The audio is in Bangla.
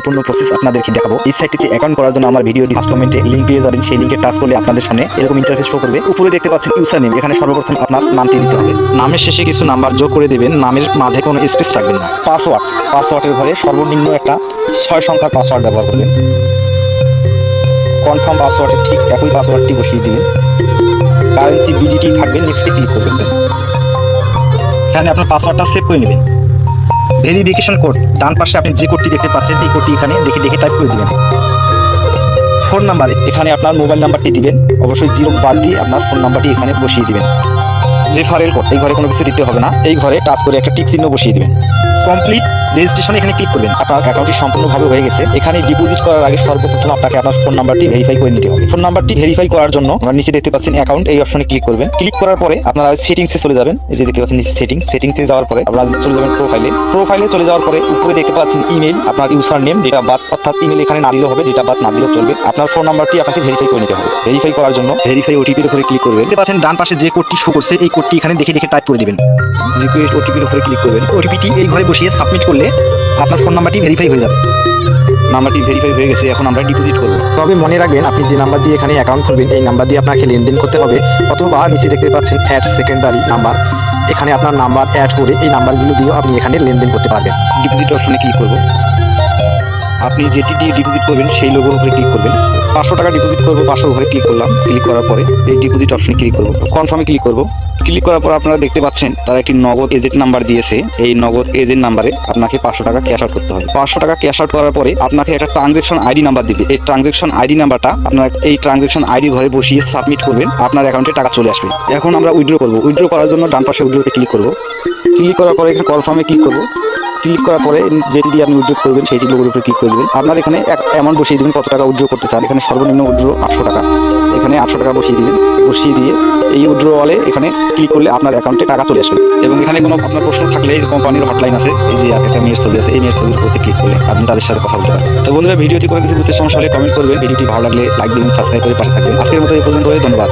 সম্পূর্ণ প্রসেস আপনাদেরকে দেখাবো। এই সাইটটিতে অ্যাকাউন্ট করার জন্য আমার ভিডিওটি ফার্স্ট কমেন্টে লিঙ্ক পেয়ে যাবেন। সেই লিঙ্কে টাচ করলে আপনাদের সামনে এরকম ইন্টারফেস শো করবে। উপরে দেখতে পাচ্ছেন ইউসার নেম এখানে সর্বপ্রথম আপনার নামটি দিতে হবে। নামের শেষে কিছু নাম্বার যোগ করে দেবেন। নামের মাঝে কোনো স্পেস রাখবেন না। পাসওয়ার্ড পাসওয়ার্ডের ঘরে সর্বনিম্ন একটা ছয় সংখ্যার পাসওয়ার্ড ব্যবহার করবেন। কনফার্ম পাসওয়ার্ডে ঠিক একই পাসওয়ার্ডটি বসিয়ে দিবেন। কারেন্সি বিডিটি থাকবে। নেক্সটে ক্লিক করবেন। এখানে আপনার পাসওয়ার্ডটা সেভ করে নেবেন। ভেরিফিকেশন কোড ডান পাশে আপনি যে কোডটি দেখতে পাচ্ছেন, এই কোডটি এখানে দেখে দেখে টাইপ করে দিবেন। ফোন নাম্বার এখানে আপনার মোবাইল নাম্বারটি দিবেন। অবশ্যই জিরো বাদ দিয়ে আপনার ফোন নাম্বারটি এখানে বসিয়ে দিবেন। রেফারেল কোড এই ঘরে কোনো কিছু দিতে হবে না। এই ঘরে টাচ করে একটা টিক চিহ্ন বসিয়ে দিবেন। কমপ্লিট রেজিস্ট্রেশন এখানে ক্লিক করবেন। আপনার অ্যাকাউন্টটি সম্পূর্ণভাবে হয়ে গেছে। এখানে ডিপোজিট করার আগে সর্বপ্রথম আপনাকে আপনার ফোন নাম্বারটি ভেরিফাই করে নিতে হবে। ফোন নাম্বারটি ভেরিফাই করার জন্য আপনারা নিচে দেখতে পাচ্ছেন অ্যাকাউন্ট এই অপশনে ক্লিক করবেন। ক্লিক করার পরে আপনারা সেটিংসে চলে যাবেন। এই যে দেখতে পাচ্ছেন নিচে সেটিং সেটিংসে যাওয়ার পরে আপনারা চলে যাবেন প্রোফাইলে প্রোফাইলে চলে যাওয়ার পরে উপরে দেখতে পাচ্ছেন ইমেল আপনার user name date of birth অর্থাৎ ইমেল এখানে না দিলেও হবে ডেট অফ বার্থ না দিলেও চলবে। আপনার ফোন নাম্বারটি আপনাকে ভেরিফাই করে নিতে হবে। ভেরিফাই করার জন্য ভেরিফাই ওটিপির উপরে ক্লিক করবেন। দেখতে পাচ্ছেন ডান পাশে যে কোডটি শো করছে, এই কোডটি এখানে দেখে দেখে টাইপ করে দিবেন। রিকোয়েস্ট ওটিপির উপরে ক্লিক করবেন। ওটিপিটি এই ঘরে বসিয়ে সাবমিট করলে আপনার ফোন নাম্বারটি ভেরিফাই হয়ে যাবে। নাম্বারটি ভেরিফাই হয়ে গেছে, এখন আমরা ডিপোজিট করব। তবে মনে রাখবেন, আপনি যে নাম্বার দিয়ে এখানে অ্যাকাউন্ট খুলবেন, এই নাম্বার দিয়ে আপনাকে লেনদেন করতে হবে। অথবা নিচে দেখতে পাচ্ছেন অ্যাড সেকেন্ডারি নাম্বার এখানে আপনার নাম্বার অ্যাড করে এই নাম্বারগুলো দিয়েও আপনি এখানে লেনদেন করতে পারবেন। ডিপোজিট অপশনে ক্লিক করব। আপনি যেটি দিয়ে ডিপোজিট করবেন, সেই লোগোর উপরে ক্লিক করবেন। পাঁচশো টাকা ডিপোজিট করব, পাঁচশো ঘরে ক্লিক করলাম ক্লিক করার পরে এই ডিপোজিট অপশনে ক্লিক করব। কনফার্মে ক্লিক করব। ক্লিক করার পর আপনারা দেখতে পাচ্ছেন, তারা একটি নগদ এজেন্ট নাম্বার দিয়েছে। এই নগদ এজেন্ট নাম্বারে আপনাকে পাঁচশো টাকা ক্যাশ আউট করতে হবে। পাঁচশো টাকা ক্যাশ আউট করার পরে আপনাকে একটা ট্রানজেকশন আইডি নাম্বার দিবে। এই ট্রানজেকশন আইডি নাম্বারটা আপনার এই ট্রানজেকশন আইডি ঘরে বসিয়ে সাবমিট করবেন, আপনার অ্যাকাউন্টে টাকা চলে আসবে। এখন আমরা উইথড্র করব। উইথড্র করার জন্য ডান পাশে উইথড্রোতে ক্লিক করব। ক্লিক করার পরে এখানে কনফার্মে ক্লিক করব। ক্লিক করার পরে যেটি দিয়ে আপনি উইথড্র করবেন সেইটি লোগোর উপরে ক্লিক করে দেবেন আপনার এখানে এক অ্যামাউন্ট বসিয়ে দেবেন কত টাকা উইথড্র করতে চান। এখানে সর্বনিম্ন উইথড্র আটশো টাকা। এখানে আটশো টাকা বসিয়ে দিবেন। বসিয়ে দিয়ে এই উইথড্র ওয়ালে এখানে ক্লিক করলে আপনার অ্যাকাউন্টে টাকা চলে আসবে। এবং এখানে কোনো আপনার প্রশ্ন থাকলে এই কোম্পানির হটলাইন আছে। এই যে একটা মেয়ের ছবি আছে, এই মেয়ের ছবির উপরে ক্লিক করলে আপনি তাদের সাথে কথা বলতে পারেন তো বন্ধুরা, ভিডিওটি কোনো কিছু বুঝতে সমস্যা হলে কমেন্ট করবেন। ভিডিওটি ভালো লাগলে লাইক দিবেন সাবস্ক্রাইব করে পাশে থাকবেন। আজকের মতো এই পর্যন্ত ধন্যবাদ।